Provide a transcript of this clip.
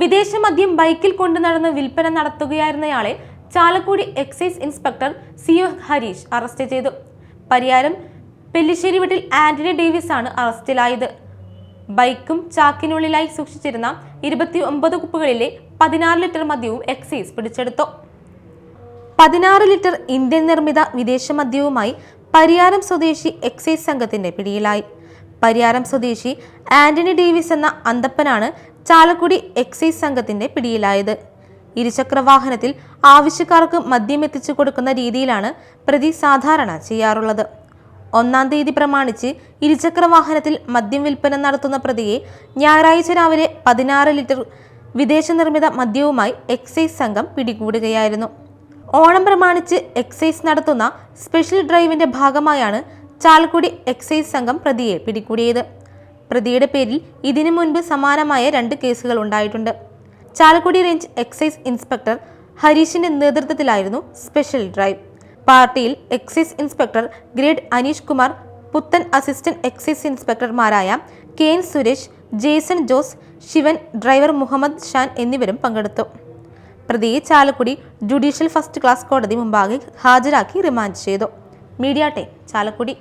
വിദേശ മദ്യം ബൈക്കിൽ കൊണ്ടു നടന്ന് വിൽപ്പന നടത്തുകയായിരുന്നയാളെ Chalakudy excise inspector C O Harish arrest ചെയ്തു. പരിയാരം പെല്ലിശ്ശേരി വീട്ടിൽ ആന്റണി ഡേവിസ് ആണ് അറസ്റ്റിലായത്. ബൈക്കും ചാക്കിനുള്ളിലായി സൂക്ഷിച്ചിരുന്ന ഇരുപത്തി ഒമ്പത് കുപ്പുകളിലെ പതിനാറ് ലിറ്റർ മദ്യവും എക്സൈസ് പിടിച്ചെടുത്തു. പതിനാറ് ലിറ്റർ ഇന്ത്യൻ നിർമ്മിത വിദേശ മദ്യവുമായി പരിയാരം സ്വദേശി എക്സൈസ് സംഘത്തിന്റെ പിടിയിലായി. പരിയാരം സ്വദേശി ആന്റണി ഡേവിസ് എന്ന അന്തപ്പനാണ് ചാലക്കുടി എക്സൈസ് സംഘത്തിന്റെ പിടിയിലായത്. ഇരുചക്ര വാഹനത്തിൽ ആവശ്യക്കാർക്ക് മദ്യം എത്തിച്ചു കൊടുക്കുന്ന രീതിയിലാണ് പ്രതി സാധാരണ ചെയ്യാറുള്ളത്. ഒന്നാം തീയതി പ്രമാണിച്ച് ഇരുചക്ര വാഹനത്തിൽ മദ്യം വിൽപ്പന നടത്തുന്ന പ്രതിയെ ഞായറാഴ്ച രാവിലെ പതിനാറ് ലിറ്റർ വിദേശ നിർമ്മിത മദ്യവുമായി എക്സൈസ് സംഘം പിടികൂടുകയായിരുന്നു. ഓണം പ്രമാണിച്ച് എക്സൈസ് നടത്തുന്ന സ്പെഷ്യൽ ഡ്രൈവിന്റെ ഭാഗമായാണ് ചാലക്കുടി എക്സൈസ് സംഘം പ്രതിയെ പിടികൂടിയത്. പ്രതിയുടെ പേരിൽ ഇതിനു മുൻപ് സമാനമായ രണ്ട് കേസുകൾ ഉണ്ടായിട്ടുണ്ട്. ചാലക്കുടി റേഞ്ച് എക്സൈസ് ഇൻസ്പെക്ടർ ഹരീഷിന്റെ നേതൃത്വത്തിലായിരുന്നു സ്പെഷ്യൽ ഡ്രൈവ്. പാർട്ടിയിൽ excise inspector grade Aneesh Kumar പുത്തൻ assistant excise ഇൻസ്പെക്ടർമാരായ K N Suresh Jason Jose Sivan driver Muhammad Shan എന്നിവരും പങ്കെടുത്തു. പ്രതിയെ ചാലക്കുടി ജുഡീഷ്യൽ ഫസ്റ്റ് ക്ലാസ് കോടതി മുമ്പാകെ ഹാജരാക്കി റിമാൻഡ് ചെയ്തു. Media Time Chalakudy.